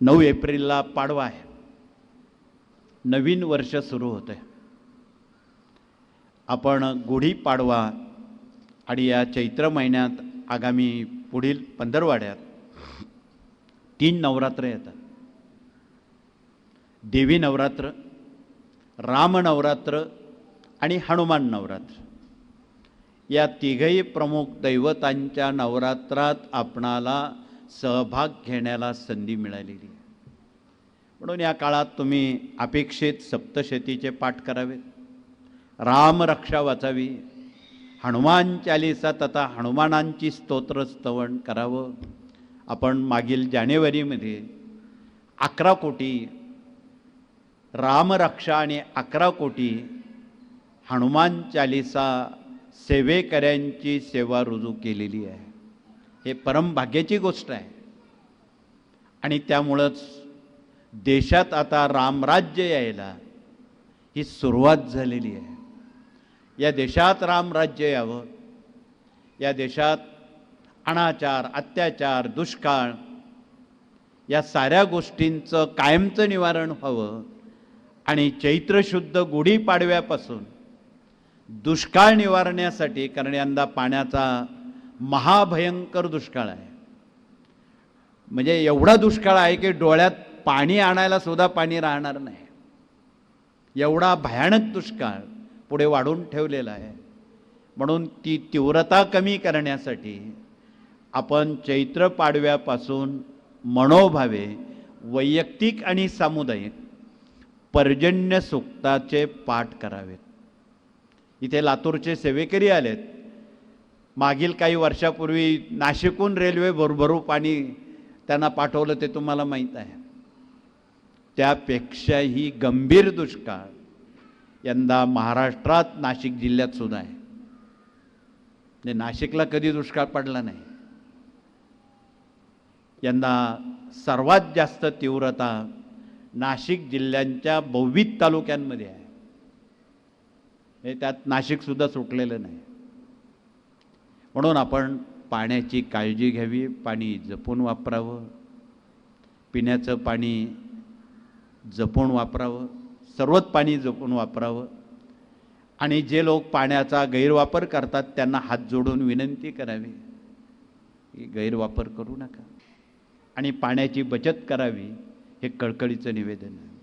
नऊ एप्रिलला पाडवा आहे. नवीन वर्ष सुरू होतं आहे आपण गुढीपाडवा आणि या चैत्र महिन्यात आगामी पुढील पंधरवाड्यात तीन नवरात्र येतात. देवी नवरात्र राम नवरात्र आणि हनुमान नवरात्र. या तिघही प्रमुख दैवतांच्या नवरात्रात आपणाला सहभाग घेण्याला संधी मिळालेली. आहे म्हणून या काळात तुम्ही अपेक्षित सप्तशतीचे पाठ करावेत. रामरक्षा वाचावी. हनुमान चालिसा तथा हनुमानांची स्तोत्रस्तवण करावं. आपण मागील जानेवारीमध्ये अकरा कोटी रामरक्षा आणि अकरा कोटी हनुमान चालिसा सेवेकऱ्यांची सेवा रुजू केलेली आहे. हे परमभाग्याची गोष्ट आहे. आणि त्यामुळंच देशात आता रामराज्य यायला ही सुरुवात झालेली आहे. या देशात रामराज्य यावं या देशात अनाचार अत्याचार दुष्काळ या साऱ्या गोष्टींचं कायमचं निवारण व्हावं आणि चैत्रशुद्ध गुढीपाडव्यापासून दुष्काळ निवारण्यासाठी कारण यंदा पाण्याचा महाभयंकर दुष्काळ आहे. म्हणजे एवढा दुष्काळ आहे की डोळ्यात पाणी आणायला सुद्धा पाणी राहणार नाही. एवढा भयानक दुष्काळ पुढे वाढून ठेवलेला आहे. म्हणून ती तीव्रता कमी करण्यासाठी आपण चैत्र पाडव्यापासून मनोभावे वैयक्तिक आणि सामुदायिक पर्जन्य सुक्ताचे पाठ करावेत. इथे लातूरचे सेवेकरी आलेत. मागील काही वर्षापूर्वी नाशिकहून रेल्वे भरभरू पाणी त्यांना पाठवलं ते तुम्हाला माहीत आहे. त्यापेक्षाही गंभीर दुष्काळ यंदा महाराष्ट्रात नाशिक जिल्ह्यात सुद्धा आहे. म्हणजे नाशिकला कधी दुष्काळ पडला नाही. यंदा सर्वात जास्त तीव्रता नाशिक जिल्ह्यांच्या बव्वीस तालुक्यांमध्ये आहे. हे त्यात नाशिकसुद्धा सुटलेलं नाही. म्हणून आपण पाण्याची काळजी घ्यावी पाणी जपून वापरावं पिण्याचं पाणी जपून वापरावं सर्वच पाणी जपून वापरावं. आणि जे लोक पाण्याचा गैरवापर करतात त्यांना हात जोडून विनंती करावी की गैरवापर करू नका. आणि पाण्याची बचत करावी हे कळकळीचं निवेदन आहे.